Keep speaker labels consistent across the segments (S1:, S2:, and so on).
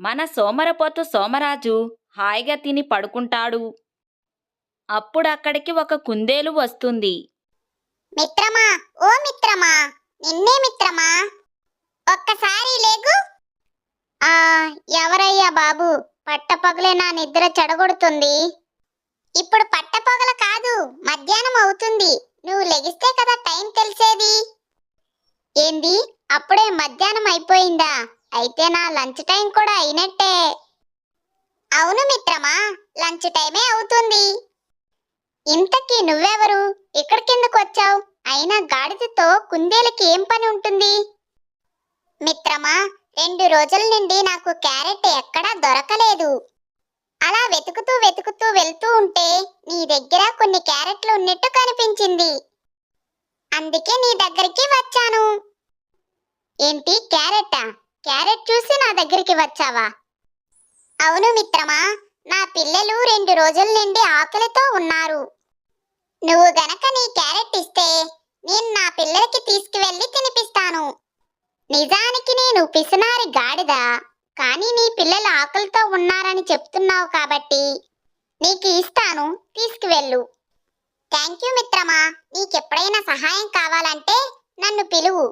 S1: మన సోమరపోతు సోమరాజు హాయిగా తిని పడుకుంటాడు. అప్పుడక్కడికి ఒక కుందేలు వస్తుంది.
S2: మిత్రమా ఓ మిత్రమా నిన్నే మిత్రమా? ఒక్కసారి లేగు. ఆ ఎవరయ్యా బాబు? పట్టపగలే నా నిద్ర చెడగొడుతుంది. ఇప్పుడు పట్టపగల కాదు మధ్యాహ్నం అవుతుంది. నువ్వు లెగిస్తే కదా టైం తెలిసేది? ఏంది? అప్పుడే మధ్యాహ్నం అయిపోయిందా? అయితే నా లంచ్ టైం కూడా అయినట్టే. అవును మిత్రమా లంచ్ టైమే అవుతుంది. ఇంతకీ నువ్వెవరు? ఇక్కడ కిందకు వచ్చావు? అయినా గాడిదతో కుందేలకి ఏం పని ఉంటుంది? మిత్రమా రెండు రోజుల నుండి నాకు క్యారెట్ ఎక్కడా దొరకలేదు. అలా వెతుకుతూ వెతుకుతూ వెళ్తూ ఉంటే నీ దగ్గర కొన్ని క్యారెట్లు ఉన్నట్టు కనిపించింది. అందుకే నీ దగ్గరికి వచ్చాను. ఏంటి క్యారెటా? క్యారెట్ చూసి నా దగ్గరికి వచ్చావా? అవును మిత్రమా నా పిల్లలు రెండు రోజుల నుండి ఆకలితో ఉన్నారు. నువ్వు గనక నీ క్యారెట్ ఇస్తే నేను నా పిల్లలకి తీసుకువెళ్ళి తినిపిస్తాను. నిజానికి నేను పిసినారి గాడిద కానీ నీ పిల్లలు ఆకలితో ఉన్నారని చెప్తున్నావు కాబట్టి నీకు ఇస్తాను తీసుకువెళ్ళు. థ్యాంక్ యూ మిత్రమా నీకెప్పుడైనా సహాయం కావాలంటే నన్ను పిలువు.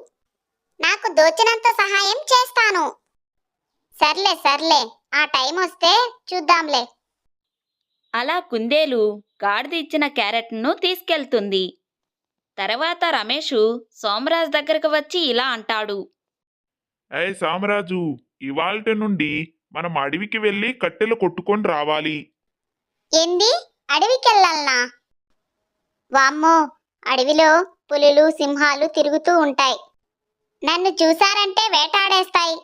S2: నాకు దోచినంత సహాయం చేస్తాను. సర్లే సర్లే. ఆ టైం వస్తే చూద్దాంలే.
S1: అలా కుందేలు గాడిద ఇచ్చిన క్యారెట్ను తీసుకెళ్తుంది. తర్వాత రమేషు సోమరాజు దగ్గరకు వచ్చి ఇలా అంటాడు.
S3: అయ్ సామరాజు ఇవాల్టి నుండి మనం అడవికి వెళ్ళి కట్టెలు కొట్టుకొని రావాలి.
S2: ఏంది? అడవికెళ్ళాలనా? వామ్మో! అడవిలో పులులు సింహాలు తిరుగుతూ ఉంటాయి. నన్ను చూసారంటే వేటాడేస్తాయి.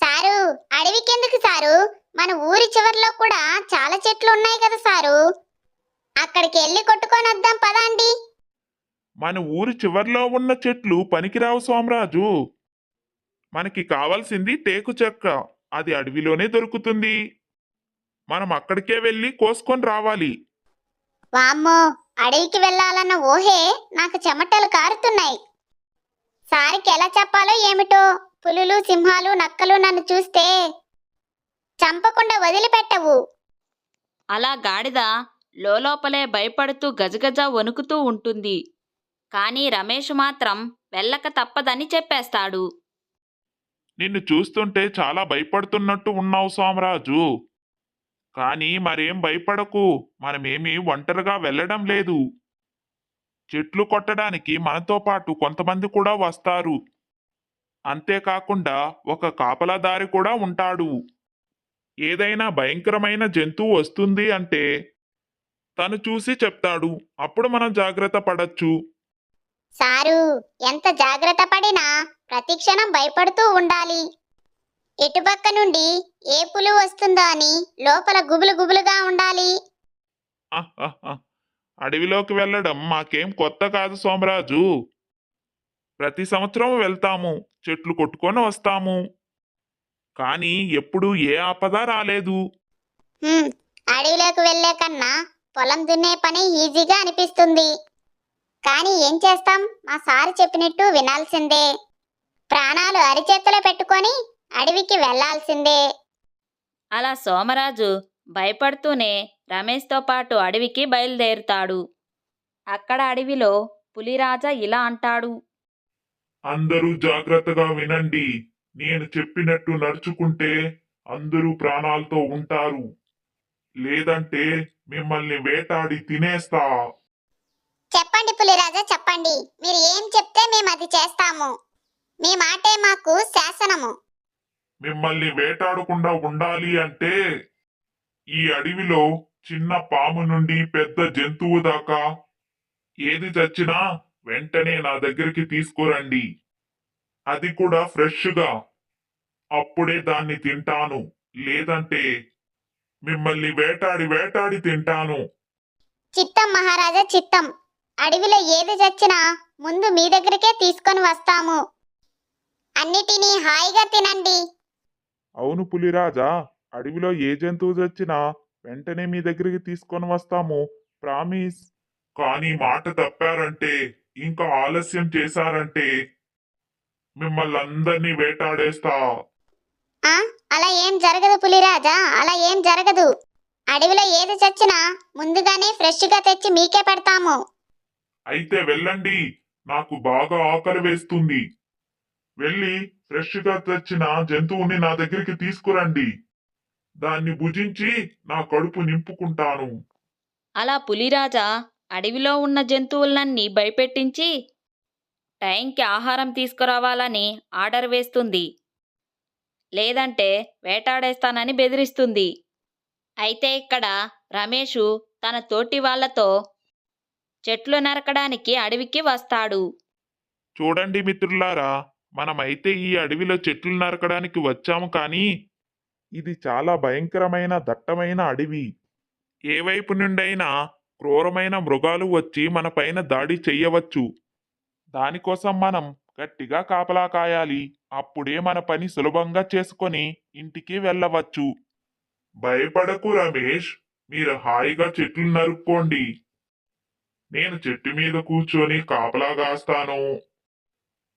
S2: Sir అడవికెందుకు sir? మన ఊరి చివర్లో కూడా చాలా చెట్లు ఉన్నాయి కదా సారు? అక్కడికి వెళ్ళి కొట్టుకొని వద్దాం పదండి.
S3: మన ఊరి చివర్లో ఉన్న చెట్లు పనికిరావు సోమరాజు. మనకి కావాల్సింది టేకు చెక్క. అది అడవిలోనే దొరుకుతుంది. మనం అక్కడికే వెళ్ళి కోసుకొని రావాలి.
S2: వామ్మో అడవికి వెళ్ళాలన్న ఊహే నాకు చెమటలు కారుతున్నాయి. సారికి ఎలా చెప్పాలో ఏమిటో? పులులు సింహాలు నక్కలు నన్ను చూస్తే చంపకుండా వదిలిపెట్టవు.
S1: అలా గాడిద లోపలే భయపడుతూ గజగజ వణుకుతూ ఉంటుంది. కానీ రమేష్ మాత్రం వెళ్ళక తప్పదని చెప్పేస్తాడు.
S3: నిన్ను చూస్తుంటే చాలా భయపడుతున్నట్టు ఉన్నావు సోమరాజు. కానీ మరేం భయపడకు. మనమేమి ఒంటరిగా వెళ్ళడం లేదు. చెట్లు కొట్టడానికి మనతో పాటు కొంతమంది కూడా వస్తారు. అంతేకాకుండా ఒక కాపలాదారి కూడా ఉంటాడు. ఏదైనా భయంకరమైన జంతువు వస్తుంది అంటే తను చూసి చెప్తాడు. అప్పుడు మనం జాగ్రత్త పడచ్చు.
S2: సారు ఎంత జాగ్రత్త పడినా ప్రతి క్షణం భయపడుతూ ఉండాలి. ఎటుపక్క నుండి ఏ పులు వస్తుందో అని లోపల గుబులు గుబులుగా ఉండాలి.
S3: అడవిలోకి వెళ్ళడం మాకేం కొత్త కాదు సోమరాజు. ప్రతి సంవత్సరం వెళ్తాము చెట్లు కొట్టుకొని వస్తాము. కానీ ఎప్పుడు ఏ ఆపద రాలేదు.
S2: హ్మ్, అడవిలోకి వెళ్ళే కన్నా పొలం దున్నే పని ఈజీగా అనిపిస్తుంది. కానీ ఏం చేస్తాం? మా సారు చెప్పినట్టు వినాల్సిందే. ప్రాణాలు అరిచేతిలో పెట్టుకొని అడవికి వెళ్ళాల్సిందే
S1: అలా సోమరాజు భయపడుతూనే రమేష్తో పాటు అడవికి బయలుదేరుతాడు. అక్కడ అడవిలో పులిరాజా ఇలా అంటాడు.
S3: అందరూ జాగ్రత్తగా వినండి. నేను చెప్పినట్టు నడుచుకుంటే అందరూ ప్రాణాలతో ఉంటారు. లేదంటే మిమ్మల్ని వేటాడి తినేస్తా.
S2: చెప్పండి పులిరాజా చెప్పండి. మీరు ఏం చెప్తే మేము అది చేస్తాము. మీ మాటే మాకు శాసనము.
S3: మిమ్మల్ని వేటాడకుండా ఉండాలి అంటే ఈ అడవిలో చిన్న పాము నుండి పెద్ద జంతువు దాకా ఏది చచ్చినా వెంటనే నా దగ్గరికి తీసుకురండి. అది కూడా ఫ్రెష్గా. అప్పుడే దాన్ని తింటాను. లేదంటే మిమ్మల్ని వేటాడి వేటాడి తింటాను.
S2: చిత్తం మహారాజా చిత్తం. అడవిలో ఏది చచ్చినా ముందు మీ దగ్గరికే తీసుకొని వస్తాము. అన్నిటినీ హాయిగా తినండి.
S3: అవును పులిరాజా అడవిలో ఏ జంతువు చచ్చినా వెంటనే మీ దగ్గరికి తీసుకొని వస్తాము. ప్రామిస్. కానీ మాట తప్పారంటే ఇంకా ఆలస్యం చేశారంటే మిమ్మల్ని అందరినీ వేటాడేస్తా.
S2: అలా ఏం జరగదు పులిరాజా అలా ఏం జరగదు. అడవిలో ఏది చచ్చినా ముందుగానే ఫ్రెష్గా తెచ్చి మీకే పెడతాము.
S3: అయితే వెళ్ళండి నాకు బాగా ఆకలి వేస్తుంది. వెళ్ళి ఫ్రెష్గా తెచ్చిన జంతువుని నా దగ్గరికి తీసుకురండి. దాన్ని భుజించి నా కడుపు నింపుకుంటాను.
S1: అలా పులిరాజా అడవిలో ఉన్న జంతువులన్నీ భయపెట్టించి టైంకి ఆహారం తీసుకురావాలని ఆర్డర్ వేస్తుంది. లేదంటే వేటాడేస్తానని బెదిరిస్తుంది. అయితే ఇక్కడ రమేషు తన తోటి వాళ్ళతో చెట్లు నరకడానికి అడవికి వస్తాడు.
S3: చూడండి మిత్రులారా మనమైతే ఈ అడవిలో చెట్లు నరకడానికి వచ్చాము కానీ ఇది చాలా భయంకరమైన దట్టమైన అడవి. ఏ వైపు నుండైనా క్రూరమైన మృగాలు వచ్చి మన పైన దాడి చెయ్యవచ్చు. దానికోసం మనం గట్టిగా కాపలా కాయాలి. అప్పుడే మన పని సులభంగా చేసుకొని ఇంటికి వెళ్ళవచ్చు. భయపడకు రమేష్. మీరు హాయిగా చెట్లు నరుక్కోండి. నేను చెట్టు మీద కూర్చొని కాపలా కాస్తాను.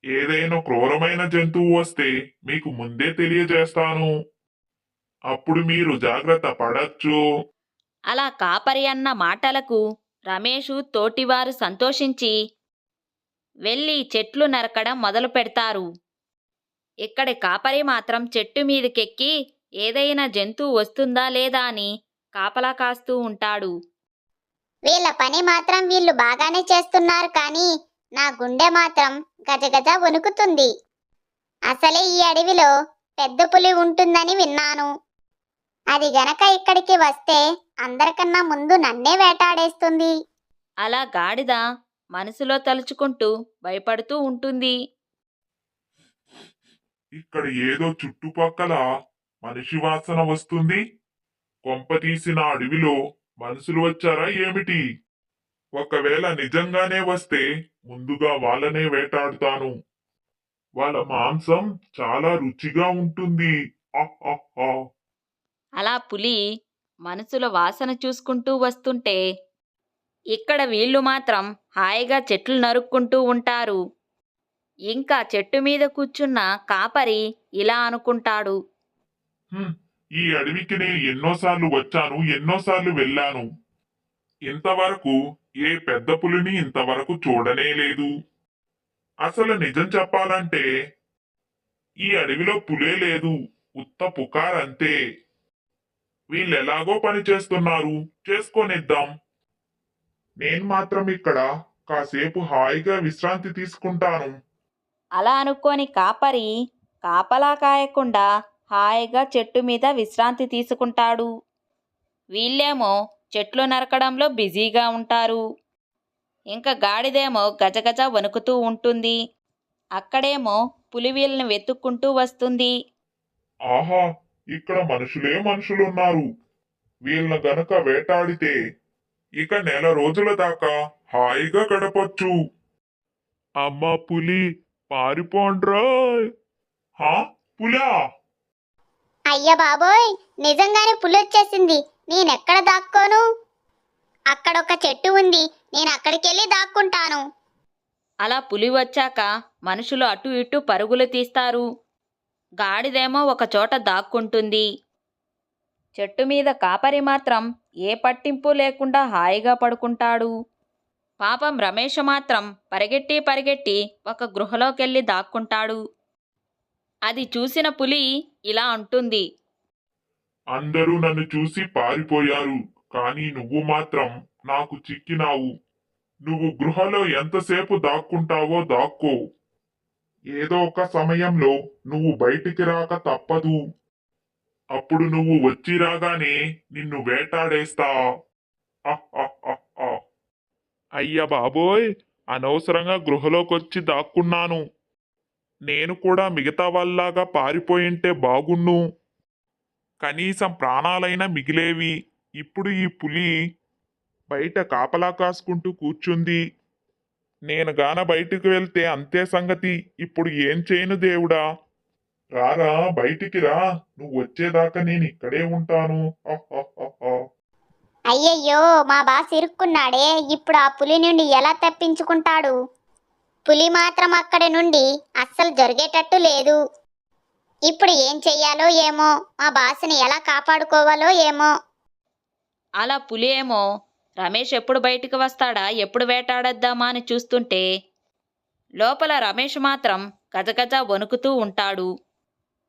S3: ఏదైనా క్రూరమైన జంతువు వస్తే మీకు ముందే తెలియజేస్తాను. అప్పుడు మీరు జాగ్రత్త పడచ్చు.
S1: అలా కాపరి అన్న మాటలకు రమేషు తోటివారు సంతోషించి వెళ్ళి చెట్లు నరకడం మొదలు పెడతారు. ఇక్కడి కాపరి మాత్రం చెట్టు మీదకెక్కి ఏదైనా జంతువు వస్తుందా లేదా అని కాపలా కాస్తూ ఉంటాడు.
S2: వీళ్ళ పని మాత్రం వీళ్ళు బాగానే చేస్తున్నారు కానీ నా గుండె మాత్రం గజగజ వణుకుతుంది. అసలే ఈ అడవిలో పెద్ద పులి ఉంటుందని విన్నాను. అది గనక ఇక్కడికి వస్తే అందరికన్నా ముందు నన్నే వేటాడేస్తుంది.
S1: అలా గాడిద మనసులో తలుచుకుంటూ భయపడుతూ ఉంటుంది.
S3: ఇక్కడ ఏదో చుట్టుపక్కల మనిషి వాసన వస్తుంది. కొంప తీసిన అడవిలో మనుషులు వచ్చారా ఏమిటి? ఒకవేళ నిజంగానే వస్తే ముందుగా వాళ్ళనే వేటాడుతాను. వాళ్ళ మాంసం చాలా రుచిగా ఉంటుంది. ఆహ్ ఆహ్ ఆహ్.
S1: అలా పులి మనసుల వాసన చూసుకుంటూ వస్తుంటే ఇక్కడ వీళ్ళు మాత్రం హాయిగా చెట్లు నరుక్కుంటూ ఉంటారు. ఇంకా చెట్టు మీద కూర్చున్న కాపరి ఇలా అనుకుంటాడు.
S3: ఈ అడవికి నేను ఎన్నోసార్లు వచ్చాను ఎన్నోసార్లు వెళ్ళాను. ఇంతవరకు ఏ పెద్ద పులిని ఇంతవరకు చూడనే లేదు. అసలు నిజం చెప్పాలంటే ఈ అడవిలో పులే లేదు ఉత్త పుకార్ అంతే వీళ్ళెలాగో పని చేస్తున్నారు. చేసుకొనిద్దాం. నేను మాత్రం ఇక్కడ కాసేపు హాయిగా విశ్రాంతి తీసుకుంటాను.
S1: అలా అనుకోని కాపరి కాపలా కాయకుండా హాయిగా చెట్టు మీద విశ్రాంతి తీసుకుంటాడు. వీళ్ళేమో చెట్లు నరకడంలో బిజీగా ఉంటారు. ఇంకా గాడిదేమో గజగజ వణుకుతూ ఉంటుంది. అక్కడేమో పులి వీళ్ళని వెతుక్కుంటూ వస్తుంది.
S3: ఆహా! ఇక్కడ మనుషులే మనుషులున్నారు. వీళ్ళ గనక వేటాడితే ఇక నెల రోజుల దాకా హాయిగా గడపొచ్చు. అమ్మా పులి పారిపోండ్రా. హా? పులా?
S2: అయ్య బాబోయ్ నిజంగానే పులి వచ్చేసింది నేనెక్కడ దాక్కోను? అక్కడొక చెట్టు ఉంది. నేను అక్కడికెళ్ళి దాక్కుంటాను.
S1: అలా పులి వచ్చాక మనుషులు అటు ఇటు పరుగులు తీస్తారు. గాడిదేమో ఒక చోట దాక్కుంటుంది. చెట్టు మీద కాపరి మాత్రం ఏ పట్టింపు లేకుండా హాయిగా పడుకుంటాడు. పాపం రమేష్ మాత్రం పరిగెట్టి పరిగెట్టి ఒక గృహలోకెళ్ళి దాక్కుంటాడు. అది చూసిన పులి ఇలా అంటుంది.
S3: అందరూ నన్ను చూసి పారిపోయారు కానీ నువ్వు మాత్రం నాకు చిక్కినావు. నువ్వు గృహలో ఎంతసేపు దాక్కుంటావో దాక్కో. ఏదో ఒక సమయంలో నువ్వు బయటికి రాక తప్పదు. అప్పుడు నువ్వు వచ్చి రాగానే నిన్ను వేటాడేస్తా. అయ్య బాబోయ్! అనవసరంగా గృహలోకొచ్చి దాక్కున్నాను. నేను కూడా మిగతా వాళ్ళలాగా పారిపోయింటే బాగున్ను. కనీసం ప్రాణాలైనా మిగిలేవి. ఇప్పుడు ఈ పులి బయట కాపలా కాసుకుంటూ కూర్చుంది. నేను గాన బయటికి వెళ్తే అంతే సంగతి. ఇప్పుడు ఏం చేయను దేవుడా? రారా బయటికి రా. నువ్వు వచ్చేదాకా నేను ఇక్కడే ఉంటాను.
S2: అయ్యయ్యో మా బాస్ ఇరుక్కున్నాడే. ఇప్పుడు ఆ పులి నుండి ఎలా తప్పించుకుంటాడు? పులి మాత్రం అక్కడి నుండి అస్సలు జరిగేటట్టు లేదు. ఇప్పుడు ఏం చెయ్యాలో ఏమో మా బాసుని ఎలా కాపాడుకోవాలో ఏమో.
S1: అలా పులి ఏమో రమేష్ ఎప్పుడు బయటికి వస్తాడా? ఎప్పుడు వేటాడద్దామా అని చూస్తుంటే లోపల రమేష్ మాత్రం గజగజ వణుకుతూ ఉంటాడు.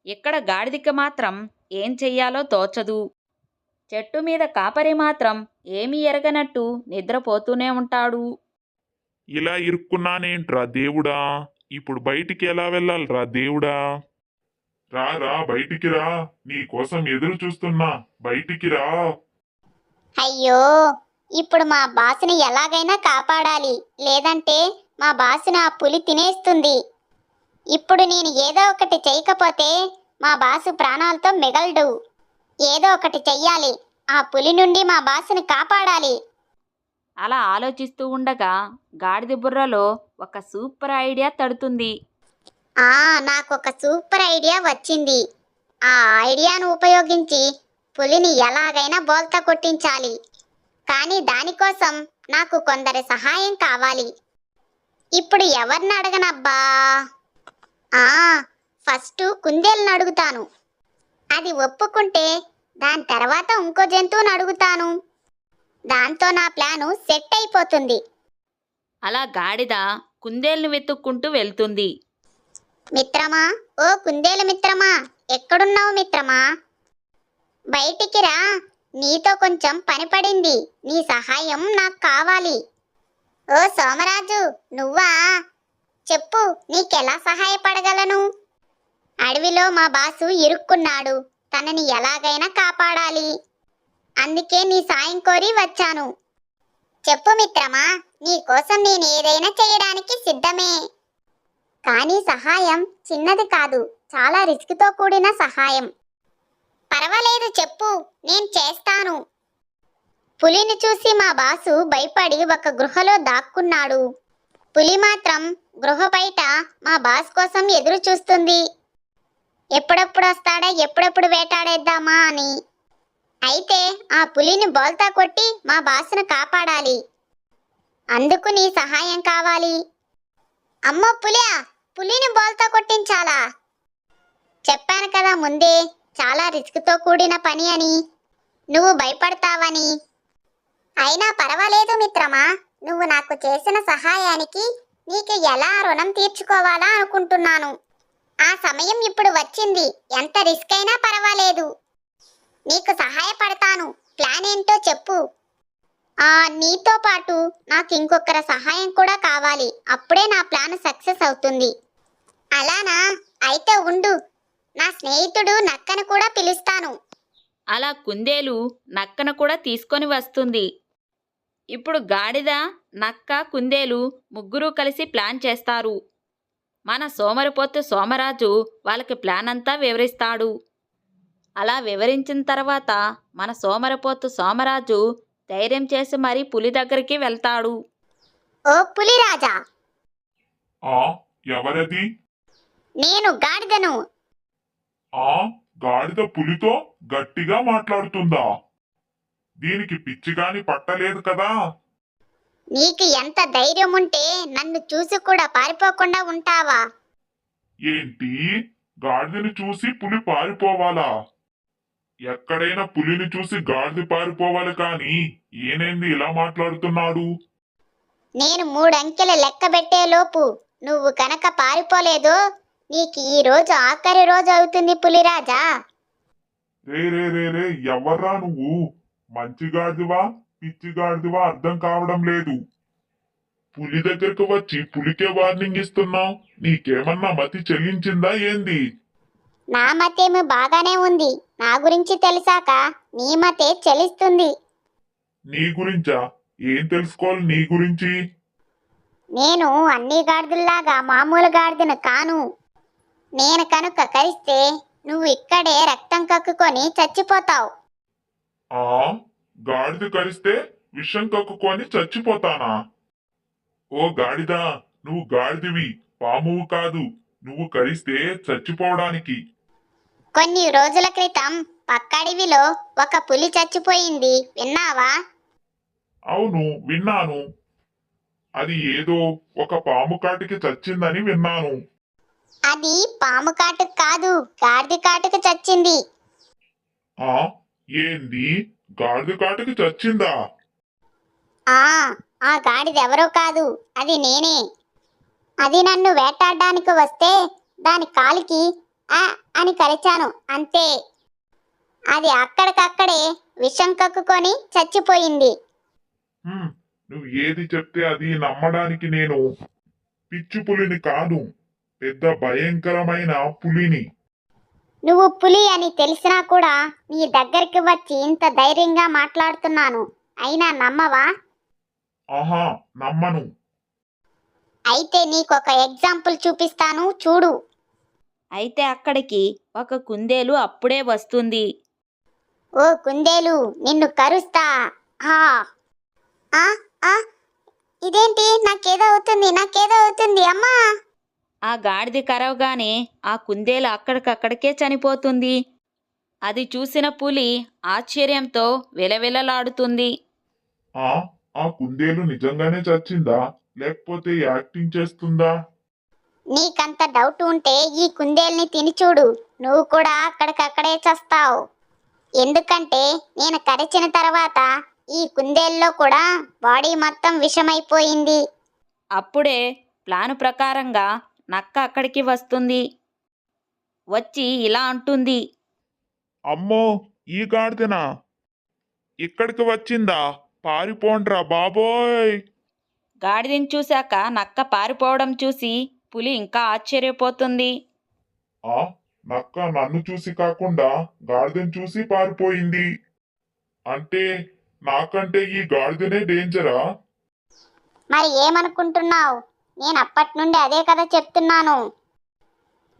S1: ఇక్కడ గాడిదికి మాత్రం ఏం చెయ్యాలో తోచదు. చెట్టు మీద కాపరి మాత్రం ఏమీ ఎరగనట్టు నిద్రపోతూనే ఉంటాడు.
S3: ఇలా ఇరుక్కున్నానేంట్రా దేవుడా? ఇప్పుడు బయటికి ఎలా వెళ్ళాలిరా దేవుడా? రా రా బయటికి రా. నీ కోసం ఎదురు చూస్తున్నా. బయటికి రా.
S2: అయ్యో! ఇప్పుడు మా బాసుని ఎలాగైనా కాపాడాలి. లేదంటే మా బాసుని ఆ పులి తినేస్తుంది. ఇప్పుడు నేను ఏదో ఒకటి చేయకపోతే మా బాసు ప్రాణాలతో మిగలడు. ఏదో ఒకటి చెయ్యాలి. ఆ పులి నుండి మా బాసుని కాపాడాలి.
S1: అలా ఆలోచిస్తూ ఉండగా గాడిద బుర్రలో ఒక సూపర్ ఐడియా తడుతుంది.
S2: ఆ నాకు ఒక సూపర్ ఐడియా వచ్చింది. ఆ ఐడియాను ఉపయోగించి పులిని ఎలాగైనా బోల్తా కొట్టించాలి. కానీ దానికోసం నాకు కొందరి సహాయం కావాలి. ఇప్పుడు ఎవరిని అడగనబ్బా? ఆ ఫస్ట్ కుందేలను అడుగుతాను. అది ఒప్పుకుంటే దాని తర్వాత ఇంకో జంతువుని అడుగుతాను. దాంతో నా ప్లాను సెట్ అయిపోతుంది.
S1: అలా గాడిద కుందేల్ని వెతుక్కుంటూ వెళ్తుంది.
S2: మిత్రమా? ఓ కుందేలు మిత్రమా ఎక్కడున్నావు మిత్రమా? బయటికి రా. నీతో కొంచెం పని పడింది. నీ సహాయం నాకు కావాలి. ఓ సోమరాజు నువ్వా? చెప్పు నీకెలా సహాయపడగలను? అడవిలో మా బాసు ఇరుక్కున్నాడు. తనని ఎలాగైనా కాపాడాలి. అందుకే నీ సాయం కోరి వచ్చాను. చెప్పు మిత్రమా నీ కోసం నేను ఏదైనా చేయడానికి సిద్ధమే. కానీ సహాయం చిన్నది కాదు చాలా రిస్క్తో కూడిన సహాయం. పర్వాలేదు చెప్పు. నేను చేస్తాను. పులిని చూసి మా బాసు భయపడి ఒక గృహలో దాక్కున్నాడు. పులి మాత్రం గృహ బయట మా బాస్ కోసం ఎదురు చూస్తుంది. ఎప్పుడెప్పుడు వస్తాడా ఎప్పుడెప్పుడు వేటాడేద్దామా అని. అయితే ఆ పులిని బోల్తా కొట్టి మా బాసును కాపాడాలి. అందుకు నీ సహాయం కావాలి. అమ్మ పులియా పులిని బోల్తా కొట్టించాలా? చెప్పాను కదా ముందే చాలా రిస్క్తో కూడిన పని అని. నువ్వు భయపడతావని. అయినా పర్వాలేదు మిత్రమా నువ్వు నాకు చేసిన సహాయానికి నీకు ఎలా రుణం తీర్చుకోవాలా అనుకుంటున్నాను. ఆ సమయం ఇప్పుడు వచ్చింది ఎంత రిస్క్ అయినా పర్వాలేదు. నీకు సహాయపడతాను ప్లాన్ ఏంటో చెప్పు. ఆ నీతో పాటు నాకు ఇంకొకరి సహాయం కూడా కావాలి అప్పుడే నా ప్లాన్ సక్సెస్ అవుతుంది. అలానా? అయితే ఉండు. నా స్నేహితుడు నక్కను కూడా పిలుస్తాను.
S1: అలా కుందేలు నక్కన కూడా తీసుకొని వస్తుంది. ఇప్పుడు గాడిద నక్క కుందేలు ముగ్గురు కలిసి ప్లాన్ చేస్తారు. మన సోమరిపోతు సోమరాజు వాళ్ళకి ప్లాన్ అంతా వివరిస్తాడు. అలా వివరించిన తర్వాత మన సోమరిపోతు సోమరాజు ధైర్యం చేసి మరీ పులి దగ్గరికి వెళ్తాడు.
S2: ఓ పులిరాజా!
S3: ఆ ఎవరది?
S2: నేను గాడిదను
S3: ఆ గాడిద పులితో గట్టిగా మాట్లాడుతుందా? దీనికి పిచ్చిగాని పట్టలేదు కదా.
S2: నీకు ఎంత ధైర్యం ఉంటే నన్ను చూసి కూడా పారిపోకుండా ఉంటావా?
S3: ఏంటి? గాడిదని చూసి పులి పారిపోవాలా? ఎక్కడైనా పులిని చూసి గాడిద పారిపోవాలి కాని ఏనేంది ఇలా మాట్లాడుతున్నాడు?
S2: నేను మూడంకెల లెక్క పెట్టే లోపు నువ్వు కనుక పారిపోలేదో నీకు ఈ రోజు ఆఖరి రోజు అవుతుంది పులిరాజా.
S3: రే రే రే రే ఎవర్రా నువ్వు? మంచి గాడిదివా పిచ్చి గాడిదివా అర్థం కావడం లేదు. పులి దగ్గరకు వచ్చి పులికే వార్నింగ్ ఇస్తున్నావు. నీకేమన్నా మతి చెల్లించిందా ఏంది?
S2: నా మతేమో బాగానే ఉంది. నా గురించి తెలిసాక నీ మతే చెలిస్తుంది.
S3: నీ గురించా? ఏం తెలుసుకోవాలి నీ గురించి?
S2: నేను అన్ని గాడిదల్లాగా మామూలు గాడిదను కాను. నేను కనుక కరిస్తే నువ్వు ఇక్కడే రక్తం కక్కుకొని చచ్చిపోతావు.
S3: ఆ? గాడిద కరిస్తే విషం కక్కుకొని చచ్చిపోతానా? ఓ గాడిద నువ్వు గాడిదివి పామువు కాదు. నువ్వు కరిస్తే చచ్చిపోవడానికి.
S2: కొన్ని రోజుల క్రితం పక్కడివిలో ఒక పులి చచ్చిపోయింది. విన్నావా?
S3: అవును విన్నాను. అది ఏదో ఒక పాము కాటికి చచ్చిందని విన్నాను.
S2: అది పాము కాటుకు కాదు గాడిద కాటుకు చచ్చింది.
S3: ఆ ఏంది? గాడిద కాటుకి చచ్చిందా?
S2: ఆ ఆ గాడిద ఎవరో కాదు అది నేనే. అది నన్ను వేటాడడానికి వస్తే దాని కాలికి ఆ అని కరిచాను అంతే. అది అక్కడికక్కడే విషం కక్కుకొని చచ్చిపోయింది.
S3: నువ్వు ఏది చెప్తే అది నమ్మడానికి నేను పిచ్చి పులిని కాదు. పెద్ద భయంకరమైన పులిని.
S2: నువ్వు పులి అని తెలిసినా కూడా నీ దగ్గరికి వచ్చి ఇంత ధైర్యంగా మాట్లాడుతున్నాను. అయినా నమ్మవా?
S3: ఆహా నమ్మను.
S2: అయితే నీకొక ఎగ్జాంపుల్ చూపిస్తాను చూడు.
S1: అయితే అక్కడికి ఒక కుందేలు అప్పుడే వస్తుంది.
S2: ఓ కుందేలు నిన్ను కరుస్తా. హా. ఆ ఆ. ఇదేంటి? నాకేదో అవుతుంది నాకేదో అవుతుంది అమ్మా.
S1: ఆ గాడిద కరవగానే ఆ కుందేలు అక్కడికక్కడికే చనిపోతుంది. అది చూసిన పులి ఆశ్చర్యంతో విలవిలలాడుతుంది.
S3: ఆ ఆ కుందేలు నిజంగానే చచ్చిందా? లేకపోతే యాక్టింగ్ చేస్తుందా?
S2: నీకంత డౌట్ ఉంటే ఈ కుందేల్ని తిని చూడు. నువ్వు కూడా అక్కడికక్కడే చస్తావు. ఎందుకంటే నేను కరిచిన తర్వాత ఈ కుందేల్లో కూడా బాడీ మొత్తం విషమైపోయింది.
S1: అప్పుడే ప్లాను ప్రకారంగా నక్క అక్కడికి వస్తుంది. వచ్చి ఇలా అంటుంది.
S3: అమ్మో ఈ గాడిదనా? ఇక్కడికి వచ్చిందా? పారిపోండ్రా బాబోయ్!
S1: గాడిదని చూశాక నక్క పారిపోవడం చూసి పులి ఇంకా ఆశ్చర్యపోతుంది.
S3: ఆ నక్క నన్ను చూసి కాకుండా గాడిదను చూసి పారిపోయింది. అంటే నాకంటే ఈ గాడిదనే డేంజరా?
S2: మరి ఏమనుకుంటున్నావు? నేను అప్పటి నుండి అదే కదా చెప్తున్నాను.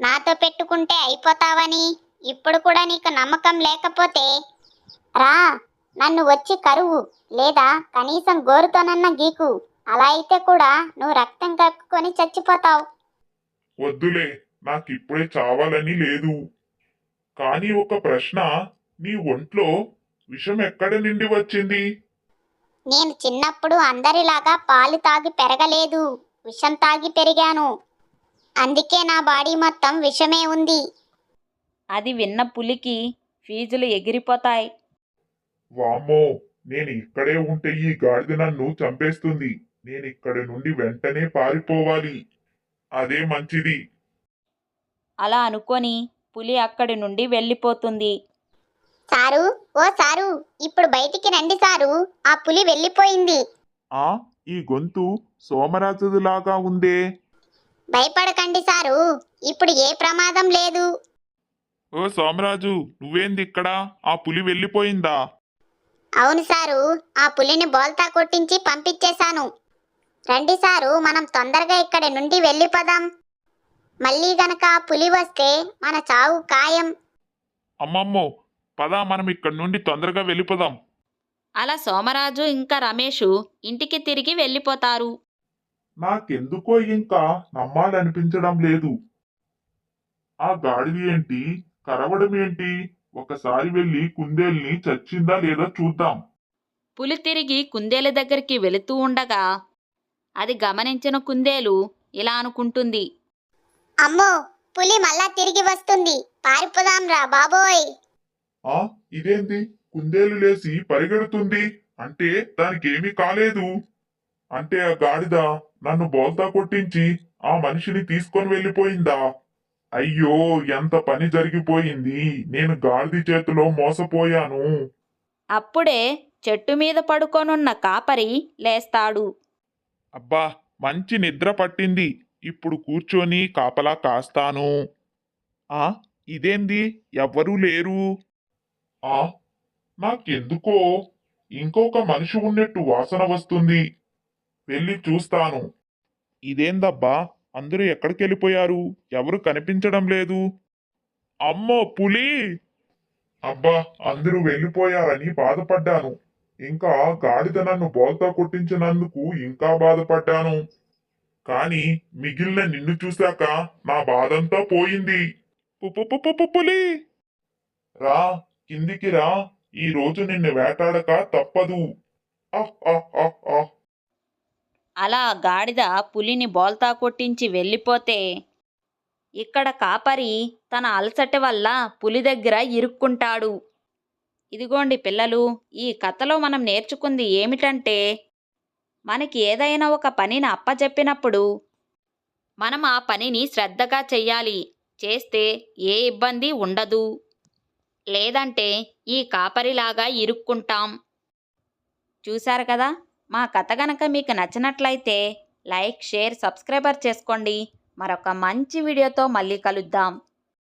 S2: నాతో పెట్టుకుంటే అయిపోతావని ఇప్పుడు కూడా నీకు నమ్మకం లేకపోతే రా నన్ను వచ్చి కరువు. లేదా కనీసం గోరుతోనన్న గీకు. అలా అయితే కూడా నువ్వు రక్తం కక్కుకొని చచ్చిపోతావు.
S3: వద్దులే నాకిప్పుడే చావాలని లేదు. కానీ ఒక ప్రశ్న నీ ఒంట్లో విషం ఎక్కడ నుండి వచ్చింది?
S2: నేను చిన్నప్పుడు అందరిలాగా పాలు తాగి పెరగలేదు. విషం తాగి పెరిగాను. అందుకే నా బాడీ మొత్తం విషమే ఉంది.
S1: అది విన్న పులికి ఫీజులు ఎగిరిపోతాయి.
S3: వామ్మో నేను ఇక్కడే ఉంటే ఈ గాడిద నన్ను చంపేస్తుంది. నేను ఇక్కడి నుండి వెంటనే పారిపోవాలి. అదే మంచిది.
S1: అలా అనుకొని పులి అక్కడి నుండి వెళ్ళిపోతుంది.
S2: సారు ఓ సారు ఇప్పుడు బయటికి రండి సారు. ఆ పులి వెళ్ళిపోయింది.
S3: ఆ ఈ గొంతు సోమరాజులాగా ఉందే?
S2: భయపడకండి సారు ఇప్పుడు ఏ ప్రమాదం లేదు.
S3: ఓ సోమరాజు నువ్వేంది ఇక్కడ ఆ పులి వెళ్ళిపోయిందా?
S2: అవును సారు ఆ పులిని బోల్తా కొట్టించి పంపించేశాను. రండి సారు మనం తొందరగా ఇక్కడి నుండి వెళ్ళిపోదాం. మళ్ళీ గనక ఆ పులి వస్తే మన చావు ఖాయం.
S3: అమ్మమ్మో పదా మనం ఇక్కడి నుండి తొందరగా వెళ్ళిపోదాం.
S1: అలా సోమరాజు ఇంకా రమేషు ఇంటికి తిరిగి వెళ్ళిపోతారు.
S3: నాకెందుకో ఇంకా నమ్మాలనిపించడం లేదు. ఆ గాడిది ఏంటి? కరవడం ఏంటి? ఒకసారి వెళ్ళి కుందేల్ని చచ్చిందా లేదా చూద్దాం.
S1: పులి తిరిగి కుందేలు దగ్గరికి వెళుతూ ఉండగా అది గమనించిన కుందేలు ఇలా అనుకుంటుంది.
S2: అమ్మో పులి మళ్ళా తిరిగి వస్తుంది. పారిపోదాం రా బాబోయ్.
S3: ఆ ఇదేంది? కుందేలు లేసి పరిగెడుతుంది. అంటే దానికి ఏమీ కాలేదు. అంటే ఆ గాడిద నన్ను బోల్తా కొట్టించి ఆ మనిషిని తీసుకొని వెళ్ళిపోయిందా? అయ్యో ఎంత పని జరిగిపోయింది. నేను గాడిద చేతిలో మోసపోయాను.
S1: అప్పుడే చెట్టు మీద పడుకొనున్న కాపరి లేస్తాడు.
S3: అబ్బా మంచి నిద్ర పట్టింది. ఇప్పుడు కూర్చొని కాపలా కాస్తాను. ఆ ఇదేంది? ఎవ్వరూ లేరు. ఆ నాకెందుకో? ఇంకొక మనిషి ఉన్నట్టు వాసన వస్తుంది. వెళ్ళి చూస్తాను. ఇదేందబ్బా? అందరూ ఎక్కడికి వెళ్ళిపోయారు? ఎవరు కనిపించడం లేదు. అమ్మో పులి! అబ్బా అందరూ వెళ్ళిపోయారని బాధపడ్డాను. ఇంకా గాడిద నన్ను బోల్తా కొట్టించినందుకు ఇంకా బాధపడ్డాను. కానీ మిగిలిన నిన్ను చూశాక నా బాధంతా పోయింది. పులి! రా కిందికి రా. ఈ రోజు నిన్ను వేటాడక తప్పదు. అహ్ అహ్ అహ్ అహ్.
S1: అలా గాడిద పులిని బోల్తా కొట్టించి వెళ్ళిపోతే ఇక్కడ కాపరి తన అలసట వల్ల పులి దగ్గర ఇరుక్కుంటాడు. ఇదిగోండి పిల్లలు ఈ కథలో మనం నేర్చుకుంది ఏమిటంటే మనకి ఏదైనా ఒక పనిని అప్పచెప్పినప్పుడు మనం ఆ పనిని శ్రద్ధగా చెయ్యాలి. చేస్తే ఏ ఇబ్బంది ఉండదు. లేదంటే ఈ కాపరిలాగా ఇరుక్కుంటాం. చూశారు కదా? మా కథ గనక మీకు నచ్చినట్లయితే లైక్ షేర్ సబ్స్క్రైబర్ చేసుకోండి. మరొక మంచి వీడియోతో మళ్ళీ కలుద్దాం.